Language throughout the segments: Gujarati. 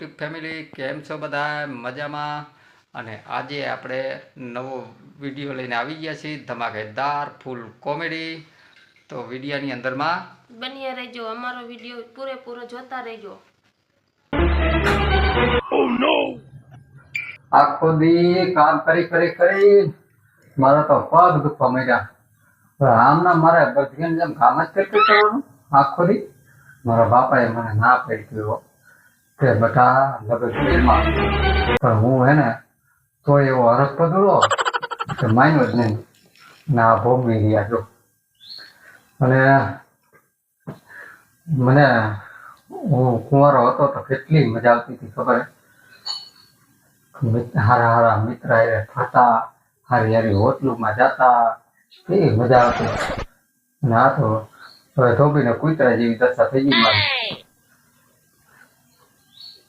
યુટ્યુબ ફેમિલી કેમ છો બધા? મજામાં? અને આજે આપણે નવો વીડિયો લઈને આવી ગયા છીએ ધમાકેદાર ફૂલ કોમેડી. તો વિડીયાની અંદરમાં બન્યા રહેજો અમારો વીડિયો પૂરેપૂરો જોતા રહેજો. આખો દી કામ કરી કરી કરી મારા તો પગ દુખવા માંડ્યા આમના મારે બધી જેમ કામ જ કરતું કરવાનું આખો દી. મારા બાપાએ મને ના પાડી દીધો. કે બટા લગન પણ હું હે ને, તો એવો હરખ પદડો કે માન્યો જ નહીં. ના ભોગવી ગયા જો. અને મને, હું કુંવારો હતો તો કેટલી મજા આવતી હતી ખબર? હારા હારા મિત્ર એ ફરતા હારી હારી હોટલુમાં જતા કેવી મજા આવતી. અને આ તો હવે ધોબીને કૂતરા જેવી દશા થઈ ગઈ મારી.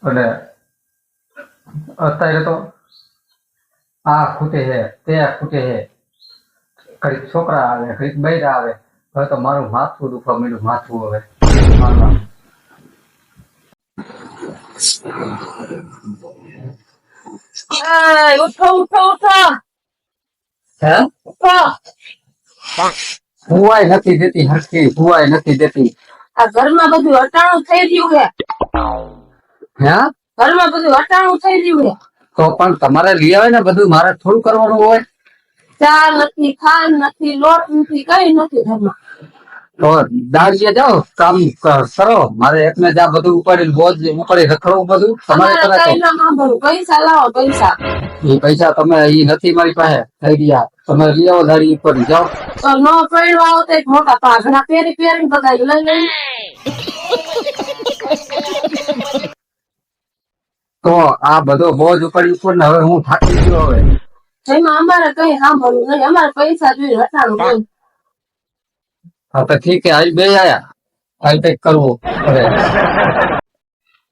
અને અત્યારે તો આ ખૂટે છે તે ખૂટે છે. કડીક છોકરા આવે કડીક બૈરા આવે. હવે તો મારું માથું દુખવા માંડ્યું માથું હવે. ઉઠો ઉઠો ઉઠો. હે? ઉઠો. નથી દેતી હરખી હુવાય નથી દેતી. આ ઘરમાં બધું અટાણું થઈ ગયું છે. હે? ઘરમાં બધું હટાણું થઈ રહ્યું તો પણ તમારે લઈ આવે ને બધું મારે થોડું કરવાનું હોય? ચાલ નથી ખાંડ નથી લોટ નથી કઈ નથી ઘરમાં. તો દાડીએ જાઓ કામ કરો. મારે એકને જ્યાં બધું ઉપાડી બોજ ઉપાડી રખડવું બધું. તમારે કરે પૈસા લાવો પૈસા. એ પૈસા તમે એ નથી મારી પાસે. થઈ ગયા. તમે લઈ આવો દાડી ઉપર જાઓ. તો નો પડ્યો આવો તો એક મોટા પાઘડા પહેરી પહેરી બધા લઈ લઈ. તો આ બધો બોજ ઉપાડી ઉપર ને હવે હું થાકી ગયો હવે. એમાં અમારે કઈ સાંભળવું નહીં. અમારે પૈસા જોઈએ હટાણું હા. તો ઠીક આજ બે આયા. હાલ કંઈક કરવું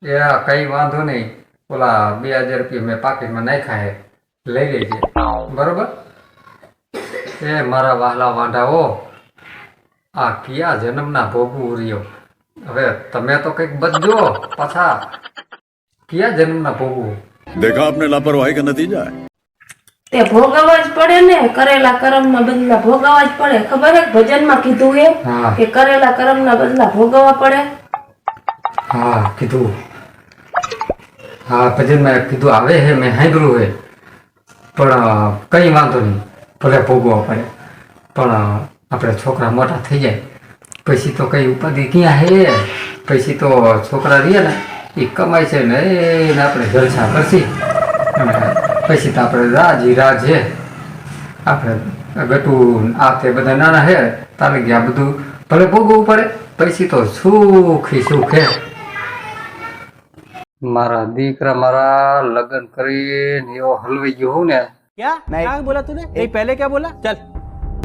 એ કઈ વાંધો નહીં. ઓલા બે હજાર રૂપિયા મેં પાકીટમાં નાખ્યા હે લઈ લેજે. બરોબર? એ મારા વાહલા વાંઢાઓ આ કયા જન્મના ભોગવું રહ્યો? હવે તમે તો કંઈક બચજો પાછા. ક્યાં જન્મમાં ભોગવું? દેખા આપને લાપરવાહી કે નતીજા તે ભોગવવા જ પડે ને કરેલા કર્મના બદલા ભોગવવા જ પડે. ખબર હે? ભજનમાં કીધું હે હા. કે કરેલા કર્મના બદલા ભોગવવા પડે. હા કીધું. હા ભજનમાં કીધું આવે હે મેં સાંભળ્યું હે. પણ કઈ વાંધો નહીં. ભલે ભોગવવા પડે. પણ આપણે છોકરા મોટા થઈ જાય. પછી તો કઈ ઉપાધિ ક્યાં હે? પછી તો છોકરા રહ્યા ને એ કમાય છે ને એને આપણે જલસા કરશી. પછી તો આપણે રાજી રાજે આપણે ગટું આ તે બધા નાના હે તારે ગયા બધું ભલે ભોગવવું પડે પછી તો સુખી સુખે. મારા દીકરા મારા લગ્ન કરીને એવો હલવાઈ ગયો હું ને. ક્યાં? બોલા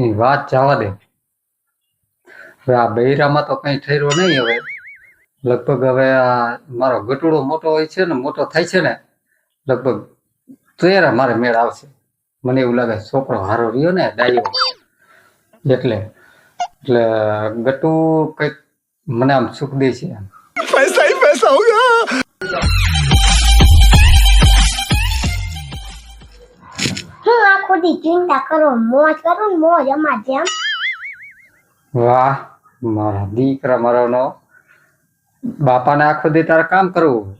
એ વાત જવા દે. હવે આ બૈરામાં તો કઈ ઠેરવો નહીં હવે. લગભગ હવે આ મારો ગટુડો મોટો હોય છે ને મોટો થાય છે ને લગભગ તેર મારે મેળ આવશે. મને એવું લાગે છોકરો હારો રહ્યો ને ડાયો. એટલે એટલે ગટુ કંઈક મને આમ સુખ દે છે. પૈસા પૈસા ચિંતા કરો મોજ કરું મોજ અમાર જેમ. વાહ મારા દીકરા મારાનો બાપાને આખો દી તારે કામ કરવું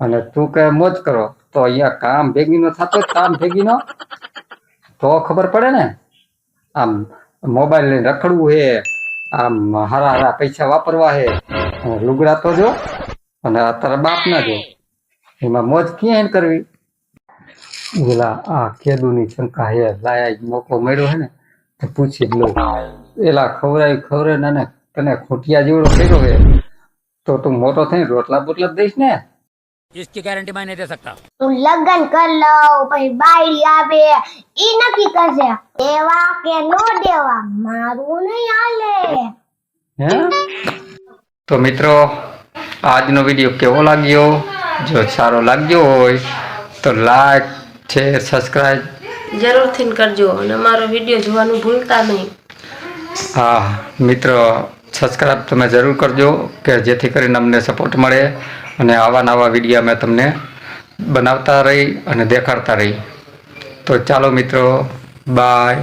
અને તું કે મોજ કરો, તો અહીંયા કામ ભેગી નો થતો કામ ભેગી નો તો ખબર પડે ને? આમ મોબાઈલ લઈને રખડવું હે, આમ હારા હારા પૈસા વાપરવા હે. લુગડા તો જો, અને તારા બાપ ના જો. એમાં મોજ ક્યાં કરવી? ઓલા આ કેદુની શંકા હે, લાયા મોકો મળ્યો હે ને, તો પૂછી લો. એલા ખવરાય ખવરે ને તને ખોટિયા જેવડો કર્યો હે. તો તું મોટો થઈને રોટલા બોટલા જ દઈશ ને इसकी गारंटी मैं नहीं दे सकता તું લગ્ન કર લઉં પછી બાયડી આવે ઈ નક્કી કરશે દેવા કે નો દેવા મારું નહીં હાલે હે તો મિત્રો આજનો વિડીયો કેવો લાગ્યો જો સારો લાગ્યો હોય તો લાઈક શેર સબસ્ક્રાઈબ જરૂરથી કરજો અને અમારો વિડીયો જોવાનું ભૂલતા નહીં હા મિત્રો સબસ્ક્રાઈબ તમે જરૂર કરજો કે જેથી કરીને અમને સપોર્ટ મળે અને આવા નવા વીડિયો મેં તમને બનાવતા રહી અને દેખાડતા રહી. તો ચાલો મિત્રો બાય